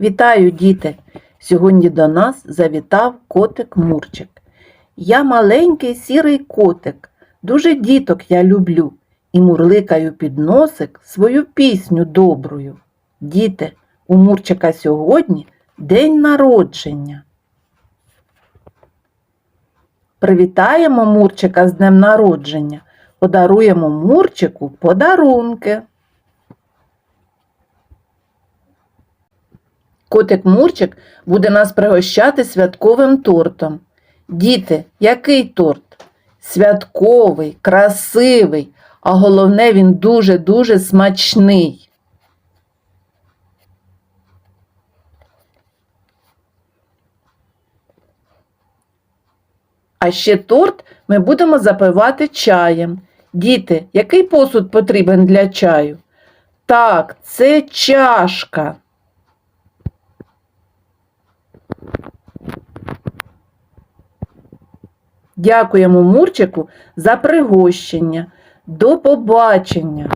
Вітаю, діти! Сьогодні до нас завітав котик Мурчик. Я маленький сірий котик, дуже діток я люблю і мурликаю під носик свою пісню добрую. Діти, у Мурчика сьогодні день народження. Привітаємо Мурчика з днем народження, подаруємо Мурчику подарунки. Котик Мурчик буде нас пригощати святковим тортом. Діти, який торт? Святковий, красивий, а головне він дуже-дуже смачний. А ще торт ми будемо запивати чаєм. Діти, який посуд потрібен для чаю? Так, це чашка. Дякуємо Мурчику за пригощення. До побачення!